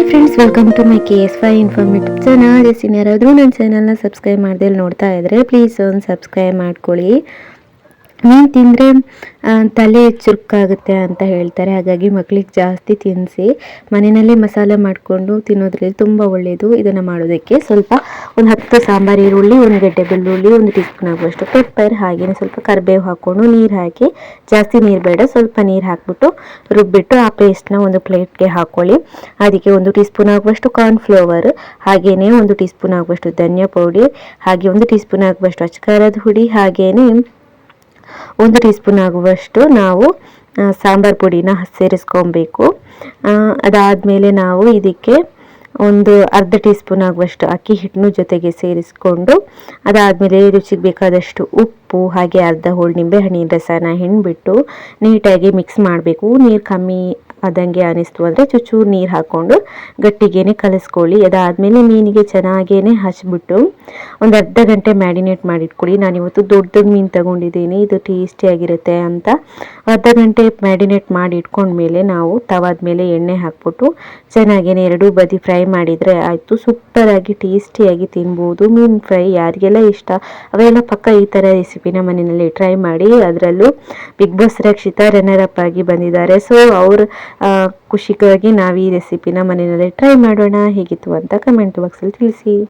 Hi friends welcome to my K S five informative channel ಎಸ್ ಯಾರಾದರೂ ನನ್ನ ಚಾನಲ್ನ ಸಬ್ಸ್ಕ್ರೈಬ್ ಮಾಡದೆ ನೋಡ್ತಾ ಇದ್ದರೆ ಪ್ಲೀಸ್ ಒಂದು ಸಬ್ಸ್ಕ್ರೈಬ್ ಮಾಡ್ಕೊಳ್ಳಿ. ಮೀನು ತಿಂದರೆ ತಲೆ ಚುರುಕಾಗುತ್ತೆ ಅಂತ ಹೇಳ್ತಾರೆ. ಹಾಗಾಗಿ ಮಕ್ಳಿಗೆ ಜಾಸ್ತಿ ತಿನ್ನಿಸಿ ಮನೆಯಲ್ಲೇ ಮಸಾಲೆ ಮಾಡಿಕೊಂಡು ತಿನ್ನೋದ್ರಲ್ಲಿ ತುಂಬ ಒಳ್ಳೆಯದು ಇದನ್ನು ಮಾಡೋದಕ್ಕೆ. ಸ್ವಲ್ಪ ಒಂದು ಹತ್ತು ಸಾಂಬಾರು, ಈರುಳ್ಳಿ ಒಂದು ಗಡ್ಡೆ ಬೆಳ್ಳುಳ್ಳಿ, ಒಂದು ಟೀ ಸ್ಪೂನ್ ಆಗುವಷ್ಟು ಪೆಪ್ಪರ್ ಹಾಗೆಯೇ ಸ್ವಲ್ಪ ಕರಿಬೇವು ಹಾಕ್ಕೊಂಡು ನೀರು ಹಾಕಿ, ಜಾಸ್ತಿ ನೀರು ಬೇಡ, ಸ್ವಲ್ಪ ನೀರು ಹಾಕ್ಬಿಟ್ಟು ರುಬ್ಬಿಟ್ಟು ಆ ಪೇಸ್ಟ್ನ ಒಂದು ಪ್ಲೇಟ್ಗೆ ಹಾಕ್ಕೊಳ್ಳಿ ಅದಕ್ಕೆ ಒಂದು ಟೀ ಸ್ಪೂನ್ ಆಗುವಷ್ಟು ಕಾರ್ನ್ಫ್ಲವರ್ ಹಾಗೆಯೇ ಒಂದು ಟೀ ಸ್ಪೂನ್ ಆಗುವಷ್ಟು ಧನಿಯಾ ಪೌಡಿ ಹಾಗೆ ಒಂದು ಟೀ ಸ್ಪೂನ್ ಆಗುವಷ್ಟು ಅಚ್ಕಾರದ ಹುಡಿ ಹಾಗೆಯೇ ಒಂದು ಟೀ ಸ್ಪೂನ್ ಆಗುವಷ್ಟು ನಾವು ಸಾಂಬಾರ್ ಪುಡಿನ ಸೇರಿಸ್ಕೊಬೇಕು. ಅದಾದಮೇಲೆ ನಾವು ಇದಕ್ಕೆ ಒಂದು ಅರ್ಧ ಟೀ ಸ್ಪೂನ್ ಆಗುವಷ್ಟು ಅಕ್ಕಿ ಹಿಟ್ಟನ್ನು ಜೊತೆಗೆ ಸೇರಿಸ್ಕೊಂಡು, ಅದಾದಮೇಲೆ ರುಚಿಗೆ ಬೇಕಾದಷ್ಟು ಉಪ್ಪು, ಹಾಗೆ ಅರ್ಧ ಹೋಳು ನಿಂಬೆ ಹಣ್ಣಿನ ರಸನ ಹಿಂಡ್ಬಿಟ್ಟು ನೀಟಾಗಿ ಮಿಕ್ಸ್ ಮಾಡಬೇಕು. ನೀರು ಕಮ್ಮಿ ಆದಂಗೆ ಅನಿಸ್ತು ಅಂದರೆ ಚೂಚೂರು ನೀರು ಹಾಕ್ಕೊಂಡು ಗಟ್ಟಿಗೇನೆ ಕಲಿಸ್ಕೊಳ್ಳಿ. ಅದಾದಮೇಲೆ ಮೀನಿಗೆ ಚೆನ್ನಾಗೇನೆ ಹಚ್ಬಿಟ್ಟು ಒಂದು ಅರ್ಧ ಗಂಟೆ ಮ್ಯಾರಿನೇಟ್ ಮಾಡಿಟ್ಕೊಳ್ಳಿ. ನಾನು ಇವತ್ತು ದೊಡ್ಡ ದೊಡ್ಡ ಮೀನು ತಗೊಂಡಿದ್ದೀನಿ. ಇದು ಟೇಸ್ಟಿಯಾಗಿರುತ್ತೆ ಅಂತ ಅರ್ಧ ಗಂಟೆ ಮ್ಯಾರಿನೇಟ್ ಮಾಡಿ ಇಟ್ಕೊಂಡ್ಮೇಲೆ ನಾವು ತವಾದ ಮೇಲೆ ಎಣ್ಣೆ ಹಾಕ್ಬಿಟ್ಟು ಚೆನ್ನಾಗೇನೆ ಎರಡೂ ಬದಿ ಫ್ರೈ ಮಾಡಿದರೆ ಆಯಿತು. ಸೂಪರಾಗಿ ಟೇಸ್ಟಿಯಾಗಿ ತಿನ್ಬೋದು. ಮೀನು ಫ್ರೈ ಯಾರಿಗೆಲ್ಲ ಇಷ್ಟ, ಅವೆಲ್ಲ ಪಕ್ಕ ಈ ಥರ ರೆಸಿಪಿನ ಮನೆಯಲ್ಲಿ ಟ್ರೈ ಮಾಡಿ. ಅದರಲ್ಲೂ Big Boss Rakshita runner up ಆಗಿ ಬಂದಿದ್ದಾರೆ. ಸೊ ಅವ್ರ ಖುಷಿಗಾಗಿ ನಾವು ಈ ರೆಸಿಪಿನ ಮನೆಯಲ್ಲೇ ಟ್ರೈ ಮಾಡೋಣ. ಹೇಗಿತ್ತು ಅಂತ ಕಮೆಂಟ್ ಬಾಕ್ಸಲ್ಲಿ ತಿಳಿಸಿ.